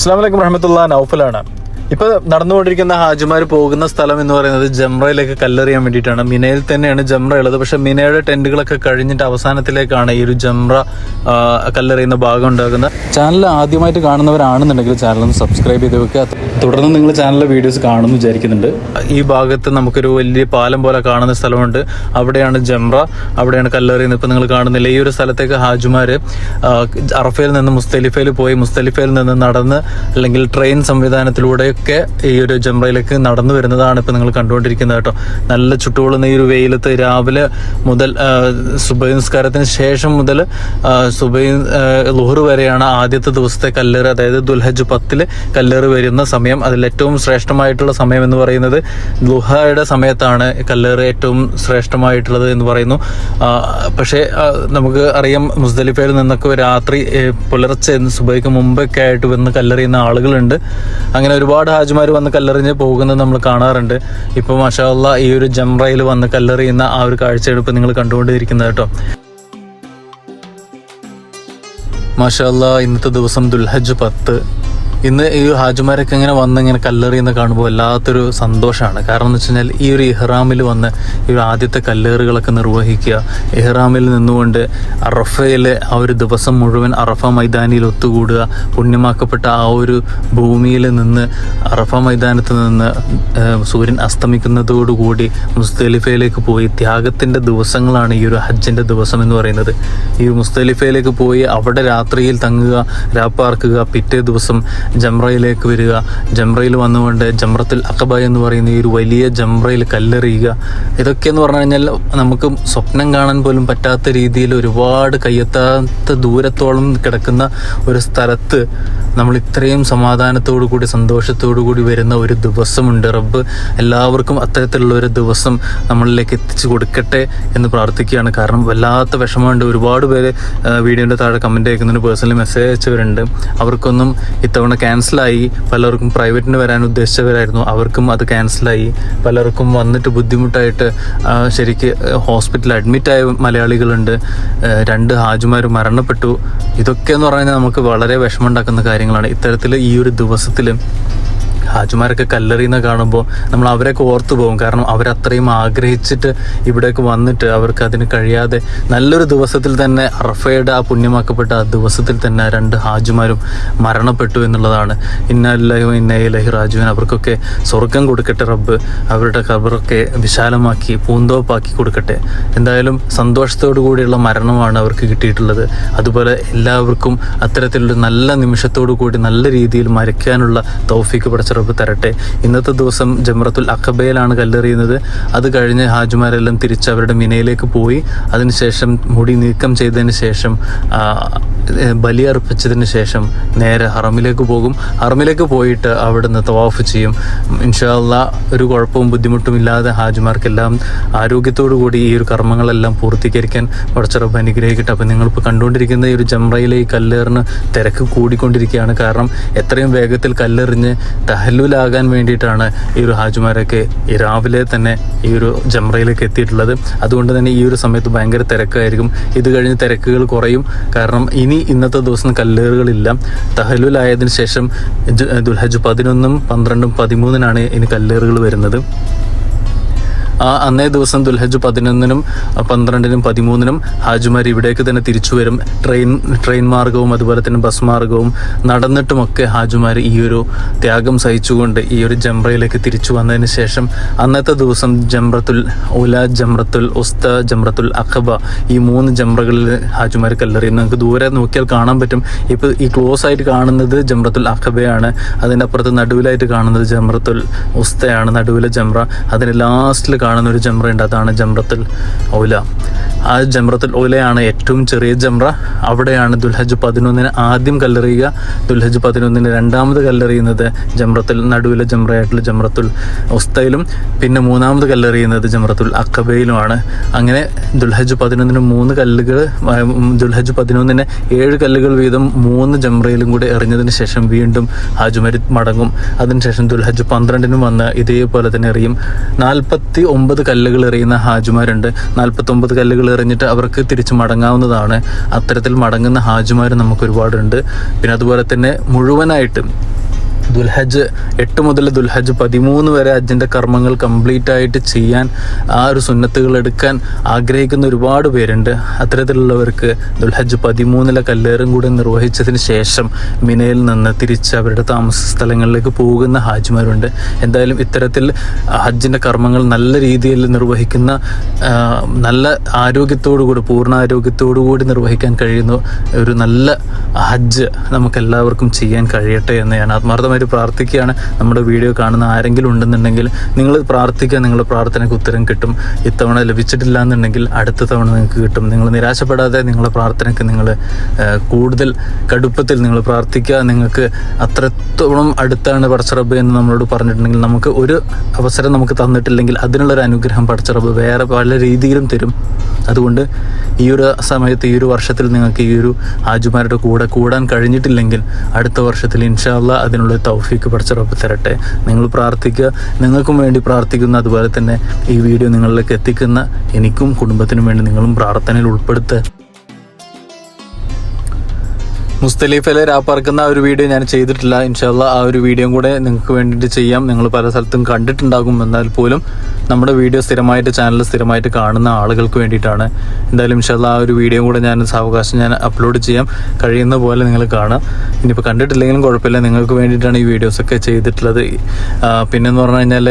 അസ്സാം വലൈക്കും റഹമത്തുള്ള നൗഫലാണ് ഇപ്പൊ നടന്നുകൊണ്ടിരിക്കുന്ന ഹാജിമാർ പോകുന്ന സ്ഥലം എന്ന് പറയുന്നത് ജംറയിലേക്ക് കല്ലെറിയാൻ വേണ്ടിയിട്ടാണ്. മിനയിൽ തന്നെയാണ് ജംറ ഉള്ളത്. പക്ഷെ മിനയുടെ ടെന്റുകളൊക്കെ കഴിഞ്ഞിട്ട് അവസാനത്തിലേക്കാണ് ഈ ഒരു ജംറ കല്ലെറിയുന്ന ഭാഗം ഉണ്ടാകുന്നത്. ചാനൽ ആദ്യമായിട്ട് കാണുന്നവരാണെന്നുണ്ടെങ്കിൽ ചാനൽ ഒന്ന് സബ്സ്ക്രൈബ് ചെയ്ത് വെക്കുക. തുടർന്ന് നിങ്ങൾ ചാനലിലെ വീഡിയോസ് കാണുമെന്ന് വിചാരിക്കുന്നുണ്ട്. ഈ ഭാഗത്ത് നമുക്കൊരു വലിയ പാലം പോലെ കാണുന്ന സ്ഥലമുണ്ട്. അവിടെയാണ് ജംറ അവിടെയാണ് കല്ലെറിയുന്നത്. ഇപ്പൊ നിങ്ങൾ കാണുന്നില്ല. ഈ ഒരു സ്ഥലത്തേക്ക് ഹാജുമാർ അറഫയിൽ നിന്ന് മുസ്തലിഫയിൽ പോയി മുസ്തലിഫയിൽ നിന്ന് നടന്ന് അല്ലെങ്കിൽ ട്രെയിൻ സംവിധാനത്തിലൂടെയൊക്കെ ഈ ഒരു ജംറയിലേക്ക് നടന്നു വരുന്നതാണ് ഇപ്പൊ നിങ്ങൾ കണ്ടുകൊണ്ടിരിക്കുന്നത് കേട്ടോ. നല്ല ചുട്ടുകൊള്ളുന്ന ഈ ഒരു വെയിലത്ത് രാവിലെ മുതൽ ആ, സുബഹി നിസ്കാരത്തിന് ശേഷം മുതൽ സുബൈ ലുഹർ വരെയാണ് ആദ്യത്തെ ദിവസത്തെ കല്ലേറ് അതായത് ദുൽഹജ് പത്തിൽ കല്ലേറ് വരുന്ന സമയം. അതിൽ ഏറ്റവും ശ്രേഷ്ഠമായിട്ടുള്ള സമയം എന്ന് പറയുന്നത് ലുഹയുടെ സമയത്താണ് കല്ലേറ് ഏറ്റവും ശ്രേഷ്ഠമായിട്ടുള്ളത് എന്ന് പറയുന്നു. പക്ഷേ നമുക്ക് അറിയാം മുസ്ദലിഫയിൽ നിന്നൊക്കെ രാത്രി പുലർച്ചെ സുബൈക്ക് മുമ്പൊക്കെ ആയിട്ട് വന്ന് കല്ലെറിയുന്ന ആളുകളുണ്ട്. അങ്ങനെ ഒരുപാട് ഹാജിമാർ വന്ന് കല്ലെറിഞ്ഞ് പോകുന്നത് നമ്മൾ കാണാറുണ്ട്. ഇപ്പോൾ മഷാല്ല ഈ ഒരു ജംറയിൽ വന്ന് കല്ലെറിയുന്ന ആ ഒരു കാഴ്ചയെടുപ്പ് നിങ്ങൾ കണ്ടുകൊണ്ടിരിക്കുന്നത് കേട്ടോ. മഷാല്ല ഇന്നത്തെ ദിവസം ദുൽഹജ് പത്ത്. ഇന്ന് ഈ ഹാജിമാരൊക്കെ ഇങ്ങനെ വന്ന് ഇങ്ങനെ കല്ലേറിയെന്ന് കാണുമ്പോൾ വല്ലാത്തൊരു സന്തോഷമാണ് കാരണം എന്ന് വെച്ച് കഴിഞ്ഞാൽ ഈ ഒരു ഇഹ്റാമിൽ വന്ന് ഈ ഒരു ആദ്യത്തെ കല്ലേറുകളൊക്കെ നിർവഹിക്കുക ഇഹ്റാമിൽ നിന്നുകൊണ്ട് അറഫയിൽ ആ ഒരു ദിവസം മുഴുവൻ അറഫ മൈതാനിയിൽ ഒത്തുകൂടുക പുണ്യമാക്കപ്പെട്ട ആ ഒരു ഭൂമിയിൽ നിന്ന് അറഫ മൈതാനത്ത് നിന്ന് സൂര്യൻ അസ്തമിക്കുന്നതോടുകൂടി മുസ്തലിഫയിലേക്ക് പോയി. ത്യാഗത്തിന്റെ ദിവസങ്ങളാണ് ഈ ഒരു ഹജ്ജിന്റെ ദിവസം എന്ന് പറയുന്നത്. ഈ മുസ്തലിഫയിലേക്ക് പോയി അവിടെ രാത്രിയിൽ തങ്ങുക രാപ്പാർക്കുക പിറ്റേ ദിവസം ജംറയിലേക്ക് വരിക. ജംറയിൽ വന്നുകൊണ്ട് ജംറത്തിൽ അഖബ എന്ന് പറയുന്ന ഈ ഒരു വലിയ ജംറയിൽ കല്ലെറിയുക. ഇതൊക്കെ എന്ന് പറഞ്ഞു കഴിഞ്ഞാൽ നമുക്ക് സ്വപ്നം കാണാൻ പോലും പറ്റാത്ത രീതിയിൽ ഒരുപാട് കയ്യെത്താത്ത ദൂരത്തോളം കിടക്കുന്ന ഒരു സ്ഥലത്ത് നമ്മൾ ഇത്രയും സമാധാനത്തോടു കൂടി സന്തോഷത്തോടു കൂടി വരുന്ന ഒരു ദിവസമുണ്ട് റബ്ബ്. എല്ലാവർക്കും അത്തരത്തിലുള്ള ഒരു ദിവസം നമ്മളിലേക്ക് എത്തിച്ചു കൊടുക്കട്ടെ എന്ന് പ്രാർത്ഥിക്കുകയാണ്. കാരണം വല്ലാത്ത വിഷമമുണ്ട്. ഒരുപാട് പേര് വീഡിയോന്റെ താഴെ കമന്റ് അയക്കുന്നുണ്ട്. Personally message അയച്ചവരുണ്ട്. അവർക്കൊന്നും ഇത്തവണ ക്യാൻസലായി പലർക്കും പ്രൈവറ്റിന് വരാൻ ഉദ്ദേശിച്ചവരായിരുന്നു. അവർക്കും അത് ക്യാൻസലായി പലർക്കും വന്നിട്ട് ബുദ്ധിമുട്ടായിട്ട് ശരിക്ക് ഹോസ്പിറ്റലിൽ അഡ്മിറ്റായ മലയാളികളുണ്ട്. രണ്ട് ഹാജിമാർ മരണപ്പെട്ടു. ഇതൊക്കെ എന്ന് പറഞ്ഞാൽ നമുക്ക് വളരെ വിഷമമുണ്ടാക്കുന്ന കാര്യങ്ങളാണ്. ഇത്തരത്തിൽ ഈ ഒരു ദിവസത്തിൽ ഹാജിമാരൊക്കെ കല്ലെറിയുന്ന കാണുമ്പോൾ നമ്മൾ അവരൊക്കെ ഓർത്തു പോകും. കാരണം അവരത്രയും ആഗ്രഹിച്ചിട്ട് ഇവിടേക്ക് വന്നിട്ട് അവർക്ക് അതിന് കഴിയാതെ നല്ലൊരു ദിവസത്തിൽ തന്നെ അറഫയുടെ ആ പുണ്യമാക്കപ്പെട്ട ആ ദിവസത്തിൽ തന്നെ രണ്ട് ഹാജിമാരും മരണപ്പെട്ടു എന്നുള്ളതാണ്. ഇന്നല്ലയോ ഇന്നയിലഹി റാജുവിൻ അവർക്കൊക്കെ സ്വർഗം കൊടുക്കട്ടെ റബ്ബ്. അവരുടെ ഖബറൊക്കെ വിശാലമാക്കി പൂന്തോപ്പാക്കി കൊടുക്കട്ടെ. എന്തായാലും സന്തോഷത്തോടു കൂടിയുള്ള മരണമാണ് അവർക്ക് കിട്ടിയിട്ടുള്ളത്. അതുപോലെ എല്ലാവർക്കും അത്തരത്തിലുള്ള നല്ല നിമിഷത്തോടു കൂടി നല്ല രീതിയിൽ മരിക്കാനുള്ള തൗഫീക്ക് പടച്ച റബ്ബ് തരട്ടെ. ഇന്നത്തെ ദിവസം ജമ്രത്തുൽ അഖബയിലാണ് കല്ലെറിയുന്നത്. അത് കഴിഞ്ഞ് ഹാജുമാരെല്ലാം തിരിച്ച് അവരുടെ മിനയിലേക്ക് പോയി. അതിനുശേഷം മുടി നീക്കം ചെയ്തതിന് ശേഷം ബലിയർപ്പിച്ചതിന് ശേഷം നേരെ ഹറമിലേക്ക് പോകും. ഹറമിലേക്ക് പോയിട്ട് അവിടുന്ന് തവാഫ് ചെയ്യും. ഇൻഷാല്ല ഒരു കുഴപ്പവും ബുദ്ധിമുട്ടും ഇല്ലാതെ ഹാജിമാർക്കെല്ലാം ആരോഗ്യത്തോടു കൂടി ഈ ഒരു കർമ്മങ്ങളെല്ലാം പൂർത്തീകരിക്കാൻ പടച്ചറബ് അനുഗ്രഹിക്കട്ടെ. അപ്പം നിങ്ങളിപ്പോൾ കണ്ടുകൊണ്ടിരിക്കുന്ന ഈ ഒരു ജംറയിലെ ഈ കല്ലേറിന് തിരക്ക് കൂടിക്കൊണ്ടിരിക്കുകയാണ്. കാരണം എത്രയും വേഗത്തിൽ കല്ലെറിഞ്ഞ് തഹല്ലുലാകാൻ വേണ്ടിയിട്ടാണ് ഈ ഒരു ഹാജുമാരൊക്കെ രാവിലെ തന്നെ ഈ ഒരു ജംറയിലേക്ക് എത്തിയിട്ടുള്ളത്. അതുകൊണ്ട് തന്നെ ഈ ഒരു സമയത്ത് ഭയങ്കര തിരക്കായിരിക്കും. ഇത് കഴിഞ്ഞ് തിരക്കുകൾ കുറയും. കാരണം ഇനി ഇന്നത്തെ ദിവസം കല്ലേറുകളില്ല. തഹലുലായതിനു ശേഷം ദുൽഹജ് പതിനൊന്നും പന്ത്രണ്ടും പതിമൂന്നിനാണ് ഇനി കല്ലേറുകൾ വരുന്നത്. ആ അന്നേ ദിവസം ദുൽഹജ് പതിനൊന്നിനും പന്ത്രണ്ടിനും പതിമൂന്നിനും ഹാജിമാർ ഇവിടേക്ക് തന്നെ തിരിച്ചു വരും. ട്രെയിൻ ട്രെയിൻ മാർഗവും അതുപോലെ തന്നെ ബസ് മാർഗവും നടന്നിട്ടുമൊക്കെ ഹാജുമാർ ഈ ഒരു ത്യാഗം സഹിച്ചുകൊണ്ട് ഈ ഒരു ജംറയിലേക്ക് തിരിച്ചു വന്നതിന് ശേഷം അന്നത്തെ ദിവസം ജംറത്തുൽ ഉല ജംറത്തുൽ ഉസ്ത ജംറത്തുൽ അഖബ ഈ മൂന്ന് ജംറകളിൽ ഹാജുമാർ കല്ലെറിയും നമുക്ക് ദൂരെ നോക്കിയാൽ കാണാൻ പറ്റും. ഇപ്പോൾ ഈ ക്ലോസ് ആയിട്ട് കാണുന്നത് ജംറത്തുൽ അഖബയാണ്. അതിന്റെ അപ്പുറത്ത് നടുവിലായിട്ട് കാണുന്നത് ജംറത്തുൽ ഉസ്തയാണ്. നടുവിലെ ജംറ. അതിന് ലാസ്റ്റിൽ കാണുന്ന ഒരു ഉണ്ട്. അതാണ് ജംറത്തുൽ ഔല. ആ ജംറത്തുൽ ഔലയാണ് ഏറ്റവും ചെറിയ ജംറ. അവിടെയാണ് ദുൽഹജ് പതിനൊന്നിന് ആദ്യം കല്ലെറിയുക. ദുൽഹജ് പതിനൊന്നിന് രണ്ടാമത് കല്ലെറിയുന്നത് ജംറത്തുൽ നടുവിലെ ജംറയായിട്ടുള്ള ജംറത്തുൽ ഉസ്തയിലും പിന്നെ മൂന്നാമത് കല്ലെറിയുന്നത് ജംറത്തുൽ അക്കബയിലുമാണ്. അങ്ങനെ ദുൽഹജ് പതിനൊന്നിന് മൂന്ന് കല്ലുകൾ ദുൽഹജ് പതിനൊന്നിന് ഏഴ് കല്ലുകൾ വീതം മൂന്ന് ജംറയിലും കൂടി എറിഞ്ഞതിന് ശേഷം വീണ്ടും ഹാജുമരി മടങ്ങും. അതിനുശേഷം ദുൽഹജ് പന്ത്രണ്ടിനും വന്ന് ഇതേപോലെ തന്നെ എറിയും. നാൽപ്പത്തി ഒമ്പത് കല്ലുകൾ എറിയുന്ന ഹാജുമാരുണ്ട്. നാൽപ്പത്തി ഒമ്പത് കല്ലുകൾ എറിഞ്ഞിട്ട് അവർക്ക് തിരിച്ച് മടങ്ങാവുന്നതാണ്. അത്തരത്തിൽ മടങ്ങുന്ന ഹാജുമാർ നമുക്ക് ഒരുപാടുണ്ട്. പിന്നെ അതുപോലെ തന്നെ മുഴുവനായിട്ട് ദുൽഹജ്ജ് എട്ട് മുതൽ ദുൽഹജ് പതിമൂന്ന് വരെ ഹജ്ജിന്റെ കർമ്മങ്ങൾ കംപ്ലീറ്റ് ആയിട്ട് ചെയ്യാൻ ആ ഒരു സുന്നത്തുകൾ എടുക്കാൻ ആഗ്രഹിക്കുന്ന ഒരുപാട് പേരുണ്ട്. അത്തരത്തിലുള്ളവർക്ക് ദുൽഹജ് പതിമൂന്നിലെ കല്ലേറും കൂടെ നിർവഹിച്ചതിന് ശേഷം മിനയിൽ നിന്ന് തിരിച്ച് അവരുടെ താമസ സ്ഥലങ്ങളിലേക്ക് പോകുന്ന ഹാജിമാരുണ്ട്. എന്തായാലും ഇത്തരത്തിൽ ഹജ്ജിന്റെ കർമ്മങ്ങൾ നല്ല രീതിയിൽ നിർവഹിക്കുന്ന നല്ല ആരോഗ്യത്തോടു കൂടി പൂർണ ആരോഗ്യത്തോടു കൂടി നിർവഹിക്കാൻ കഴിയുന്ന ഒരു നല്ല ഹജ്ജ് നമുക്കെല്ലാവർക്കും ചെയ്യാൻ കഴിയട്ടെ എന്ന് ഞാൻ ആത്മാർത്ഥമായിട്ട് പ്രാർത്ഥിക്കുകയാണ്. നമ്മുടെ വീഡിയോ കാണുന്ന ആരെങ്കിലും ഉണ്ടെന്നുണ്ടെങ്കിൽ നിങ്ങൾ പ്രാർത്ഥിക്കുക നിങ്ങളുടെ പ്രാർത്ഥനയ്ക്ക് ഉത്തരം കിട്ടും. ഇത്തവണ ലഭിച്ചിട്ടില്ല എന്നുണ്ടെങ്കിൽ അടുത്ത തവണ നിങ്ങൾക്ക് കിട്ടും. നിങ്ങൾ നിരാശപ്പെടാതെ നിങ്ങളുടെ പ്രാർത്ഥനയ്ക്ക് നിങ്ങൾ കൂടുതൽ കടുപ്പത്തിൽ നിങ്ങൾ പ്രാർത്ഥിക്കുക. നിങ്ങൾക്ക് അത്രത്തോളം അടുത്താണ് പടച്ചറബ് എന്ന് നമ്മളോട് പറഞ്ഞിട്ടുണ്ടെങ്കിൽ നമുക്ക് ഒരു അവസരം നമുക്ക് തന്നിട്ടില്ലെങ്കിൽ അതിനുള്ളൊരു അനുഗ്രഹം പടച്ചറബ് വേറെ പല രീതിയിലും തരും. അതുകൊണ്ട് ഈ ഒരു സമയത്ത് ഈ ഒരു വർഷത്തിൽ നിങ്ങൾക്ക് ഈ ഒരു ഹാജുമാരുടെ കൂടെ കൂടാൻ കഴിഞ്ഞിട്ടില്ലെങ്കിൽ അടുത്ത വർഷത്തിൽ ഇൻഷാല്ല അതിനുള്ള തൗഫീക്ക് പഠിച്ചറപ്പ് തരട്ടെ. നിങ്ങൾ പ്രാർത്ഥിക്കുക നിങ്ങൾക്കും വേണ്ടി പ്രാർത്ഥിക്കുന്ന അതുപോലെ തന്നെ ഈ വീഡിയോ നിങ്ങളിലേക്ക് എത്തിക്കുന്ന എനിക്കും കുടുംബത്തിനും വേണ്ടി നിങ്ങളും പ്രാർത്ഥനയിൽ ഉൾപ്പെടുത്തുക മുസ്തലീഫിലെ രാപ്പാർക്കുന്ന ആ ഒരു വീഡിയോ ഞാൻ ചെയ്തിട്ടില്ല. ഇൻഷാല്ല ആ ഒരു വീഡിയോയും കൂടെ നിങ്ങൾക്ക് വേണ്ടിയിട്ട് ചെയ്യാം. നിങ്ങൾ പല സ്ഥലത്തും കണ്ടിട്ടുണ്ടാകും. എന്നാൽ പോലും നമ്മുടെ വീഡിയോ സ്ഥിരമായിട്ട് ചാനൽ സ്ഥിരമായിട്ട് കാണുന്ന ആളുകൾക്ക് വേണ്ടിയിട്ടാണ്. എന്തായാലും ഇൻഷാല്ല ആ ഒരു വീഡിയോ കൂടെ ഞാൻ സാവകാശം ഞാൻ അപ്ലോഡ് ചെയ്യാം. കഴിയുന്ന പോലെ നിങ്ങൾ കാണാം. ഇനിയിപ്പോൾ കണ്ടിട്ടില്ലെങ്കിലും കുഴപ്പമില്ല. നിങ്ങൾക്ക് വേണ്ടിയിട്ടാണ് ഈ വീഡിയോസൊക്കെ ചെയ്തിട്ടുള്ളത്. പിന്നെന്ന് പറഞ്ഞു കഴിഞ്ഞാൽ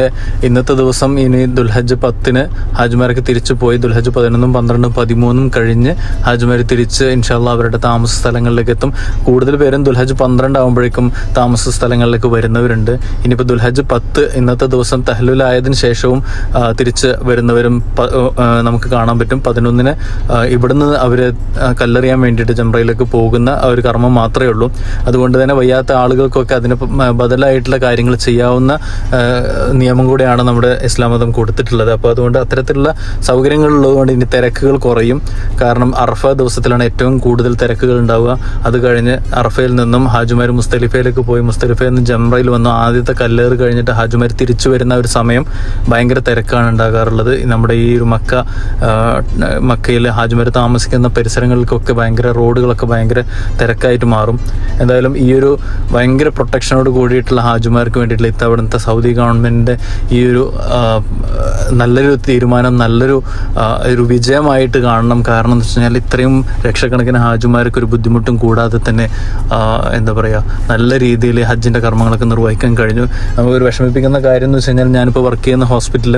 ഇന്നത്തെ ദിവസം ഇനി ദുൽഹജ് പത്തിന് ഹാജ്മാരൊക്കെ തിരിച്ചു പോയി. ദുൽഹജ് പതിനൊന്നും പന്ത്രണ്ടും പതിമൂന്നും കഴിഞ്ഞ് ഹാജ്മാർ തിരിച്ച് ഇൻഷാല്ല അവരുടെ താമസ സ്ഥലങ്ങളിലേക്ക് എത്തും. കൂടുതൽ പേരും ദുൽഹജ് പന്ത്രണ്ട് ആകുമ്പോഴേക്കും താമസ സ്ഥലങ്ങളിലേക്ക് വരുന്നവരുണ്ട്. ഇനിയിപ്പോൾ ദുൽഹജ് പത്ത് ഇന്നത്തെ ദിവസം തഹലുലായതിനു ശേഷവും തിരിച്ച് വരുന്നവരും നമുക്ക് കാണാൻ പറ്റും. പതിനൊന്നിന് ഇവിടുന്ന് അവർ കല്ലെറിയാൻ വേണ്ടിയിട്ട് ചെമ്പ്രയിലേക്ക് പോകുന്ന ഒരു കർമ്മം മാത്രമേ ഉള്ളൂ. അതുകൊണ്ട് തന്നെ വയ്യാത്ത ആളുകൾക്കൊക്കെ അതിന് ബദലായിട്ടുള്ള കാര്യങ്ങൾ ചെയ്യാവുന്ന നിയമം കൂടെയാണ് നമ്മുടെ ഇസ്ലാം മതം കൊടുത്തിട്ടുള്ളത്. അപ്പോൾ അതുകൊണ്ട് അത്തരത്തിലുള്ള സൗകര്യങ്ങളുള്ളതുകൊണ്ട് ഇനി തിരക്കുകൾ കുറയും. കാരണം അറഫ ദിവസത്തിലാണ് ഏറ്റവും കൂടുതൽ തിരക്കുകൾ ഉണ്ടാവുക. അത് കഴിഞ്ഞ് അറഫയിൽ നിന്നും ഹാജുമാർ മുസ്തലിഫയിലേക്ക് പോയി. മുസ്തലിഫയിൽ നിന്ന് ജംറയിൽ വന്നു ആദ്യത്തെ കല്ലേറ് കഴിഞ്ഞിട്ട് ഹാജുമാർ തിരിച്ചു വരുന്ന ഒരു സമയം ഭയങ്കര തിരക്കാണ് ഉണ്ടാകാറുള്ളത്. നമ്മുടെ ഈ ഒരു മക്ക മക്കയിൽ ഹാജുമാർ താമസിക്കുന്ന പരിസരങ്ങൾക്കൊക്കെ ഭയങ്കര റോഡുകളൊക്കെ ഭയങ്കര തിരക്കായിട്ട് മാറും. എന്തായാലും ഈ ഒരു ഭയങ്കര പ്രൊട്ടക്ഷനോട് കൂടിയിട്ടുള്ള ഹാജുമാർക്ക് വേണ്ടിയിട്ടുള്ള ഇത്തവണത്തെ സൗദി ഗവൺമെന്റിന്റെ ഈ ഒരു നല്ലൊരു തീരുമാനം നല്ലൊരു ഒരു വിജയമായിട്ട് കാണണം. കാരണം എന്ന് വെച്ച് കഴിഞ്ഞാൽ ഇത്രയും ലക്ഷക്കണക്കിന് ഹാജുമാർക്ക് ഒരു ബുദ്ധിമുട്ടും കൂടാതെ തന്നെ എന്താ പറയുക നല്ല രീതിയിൽ ഹജ്ജിന്റെ കർമ്മങ്ങളൊക്കെ നിർവഹിക്കാൻ കഴിഞ്ഞു. നമുക്കൊരു വിഷമിപ്പിക്കുന്ന കാര്യം എന്ന് വെച്ച് കഴിഞ്ഞാൽ ഞാനിപ്പോൾ വർക്ക് ചെയ്യുന്ന ഹോസ്പിറ്റലിൽ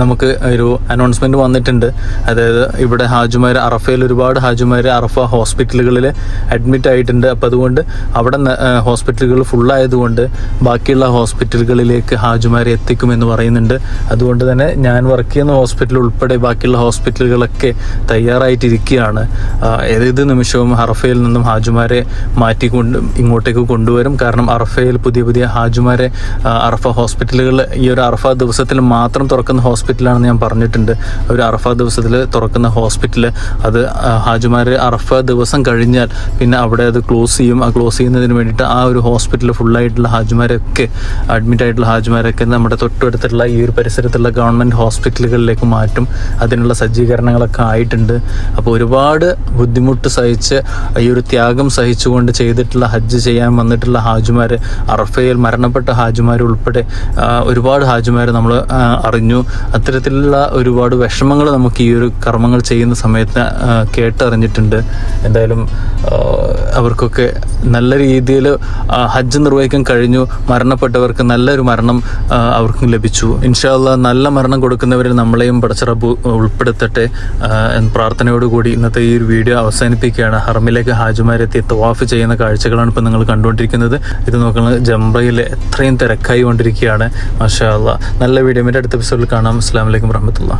നമുക്ക് ഒരു അനൗൺസ്മെന്റ് വന്നിട്ടുണ്ട്. അതായത് ഇവിടെ ഹാജുമാർ അറഫയിൽ ഒരുപാട് ഹാജുമാർ അറഫ ഹോസ്പിറ്റലുകളിൽ അഡ്മിറ്റ് ആയിട്ടുണ്ട്. അപ്പോൾ അതുകൊണ്ട് അവിടെ ഹോസ്പിറ്റലുകൾ ഫുള്ളായതുകൊണ്ട് ബാക്കിയുള്ള ഹോസ്പിറ്റലുകളിലേക്ക് ഹാജുമാരെ എത്തിക്കുമെന്ന് പറയുന്നുണ്ട്. അതുകൊണ്ട് തന്നെ ഞാൻ വർക്ക് ചെയ്യുന്ന ഹോസ്പിറ്റൽ ഉൾപ്പെടെ ബാക്കിയുള്ള ഹോസ്പിറ്റലുകളൊക്കെ തയ്യാറായിട്ടിരിക്കുകയാണ്. ഏത് നിമിഷവും അറഫയിൽ നിന്നും ഹാജുമാരെ മാറ്റിക്കൊണ്ട് ഇങ്ങോട്ടേക്ക് കൊണ്ടുവരും. കാരണം അറഫയിൽ പുതിയ പുതിയ ഹാജുമാരെ അറഫ ഹോസ്പിറ്റലുകൾ ഈ ഒരു അറഫ ദിവസത്തിൽ മാത്രം തുറക്കുന്ന ഹോസ്പിറ്റലാണെന്ന് ഞാൻ പറഞ്ഞിട്ടുണ്ട്. ഒരു അറഫ ദിവസത്തിൽ തുറക്കുന്ന ഹോസ്പിറ്റൽ അത് ഹാജുമാർ അറഫ ദിവസം കഴിഞ്ഞാൽ പിന്നെ അവിടെ അത് ക്ലോസ് ചെയ്യും. ആ ക്ലോസ് ചെയ്യുന്നതിന് വേണ്ടിയിട്ട് ആ ഒരു ഹോസ്പിറ്റൽ ഫുള്ളായിട്ടുള്ള ഹാജിമാരൊക്കെ അഡ്മിറ്റ് ആയിട്ടുള്ള ഹാജിമാരൊക്കെ നമ്മുടെ തൊട്ടടുത്തുള്ള ഈ ഒരു പരിസരത്തുള്ള ഗവൺമെന്റ് ഹോസ്പിറ്റലുകളിലേക്ക് മാറ്റും. അതിനുള്ള സജ്ജീകരണങ്ങളൊക്കെ ആയിട്ടുണ്ട്. അപ്പോൾ ഒരുപാട് ബുദ്ധിമുട്ട് സഹിച്ച് ഈ ഒരു ത്യാഗം സഹിച്ചുകൊണ്ട് ചെയ്തിട്ടുള്ള ഹജ്ജ് ചെയ്യാൻ വന്നിട്ടുള്ള ഹാജുമാർ അറഫയിൽ മരണപ്പെട്ട ഹാജുമാർ ഉൾപ്പെടെ ഒരുപാട് ഹാജുമാർ നമ്മൾ അറിഞ്ഞു. അത്തരത്തിലുള്ള ഒരുപാട് വിഷമങ്ങൾ നമുക്ക് ഈ ഒരു കർമ്മങ്ങൾ ചെയ്യുന്ന സമയത്ത് കേട്ടറിഞ്ഞിട്ടുണ്ട്. എന്തായാലും അവർക്കൊക്കെ നല്ല രീതിയിൽ ഹജ്ജ് നിർവഹിക്കാൻ കഴിഞ്ഞു. മരണപ്പെട്ടവർക്ക് നല്ലൊരു മരണം അവർക്കും ലഭിച്ചു. ഇൻഷാല്ല നല്ല മരണം കൊടുക്കുന്നവരിൽ നമ്മളെയും പടച്ചറബ് ഉൾപ്പെടുത്തട്ടെ. പ്രാർത്ഥനയോടുകൂടി ഇന്നത്തെ ഈ ഒരു വീഡിയോ അവസാനിപ്പിക്കുകയാണ്. ഹർമിലേക്ക് ഹാജുമാരെത്തി തവാഫ് ചെയ്യുന്ന കാഴ്ചകളാണ് ഇപ്പോൾ നിങ്ങൾ കണ്ടുകൊണ്ടിരിക്കുന്നത്. ഇത് നോക്കുന്നത് ജംറയിൽ എത്രയും തിരക്കായി കൊണ്ടിരിക്കുകയാണ്. മാഷാ അല്ല നല്ല വീഡിയോ. അടുത്ത എപ്പിസോഡിൽ കാണാം. അസ്സാം വലൈക്കും വറഹമത്തുള്ള